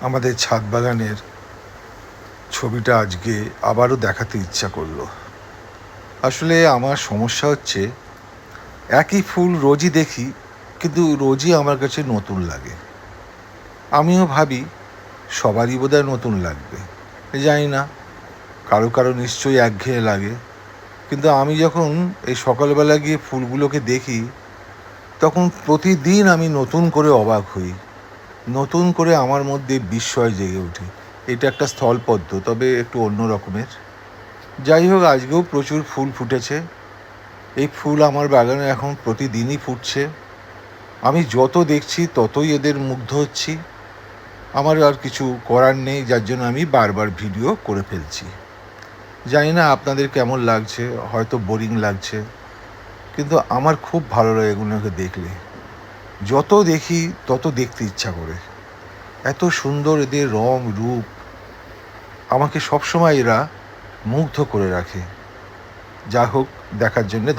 আমাদের ছাদ বাগানের ছবিটা আজকে আবারও দেখাতে ইচ্ছা করল। আসলে আমার সমস্যা হচ্ছে, একই ফুল রোজই দেখি, কিন্তু রোজই আমার কাছে নতুন লাগে। আমিও ভাবি, সবারই বোধহয় নতুন লাগবে। জানি না, কারও কারও নিশ্চয়ই একঘেয়ে লাগে। কিন্তু আমি যখন এই সকালবেলা গিয়ে ফুলগুলোকে দেখি, তখন প্রতিদিন আমি নতুন করে অবাক হই। নতুন করে আমার মধ্যে বিস্ময় জেগে ওঠে। এটা একটা স্থলপদ্ম তবে একটু অন্য রকমের। যাই হোক, আজকেও প্রচুর ফুল ফুটেছে। এই ফুল আমার বাগানে এখন প্রতিদিনই ফুটছে। আমি যত দেখছি, ততই এদের মুগ্ধ হচ্ছি। আমার আর কিছু করার নেই, যার জন্য আমি বারবার ভিডিও করে ফেলছি। জানি না আপনাদের কেমন লাগছে, হয়তো বোরিং লাগছে, কিন্তু আমার খুব ভালো লাগে এগুলোকে দেখলে। যত দেখি, তত দেখতে ইচ্ছা করে। এত সুন্দর এদের রং, রূপ আমাকে সবসময় এরা মুগ্ধ করে রাখে। যা হোক, দেখার জন্যে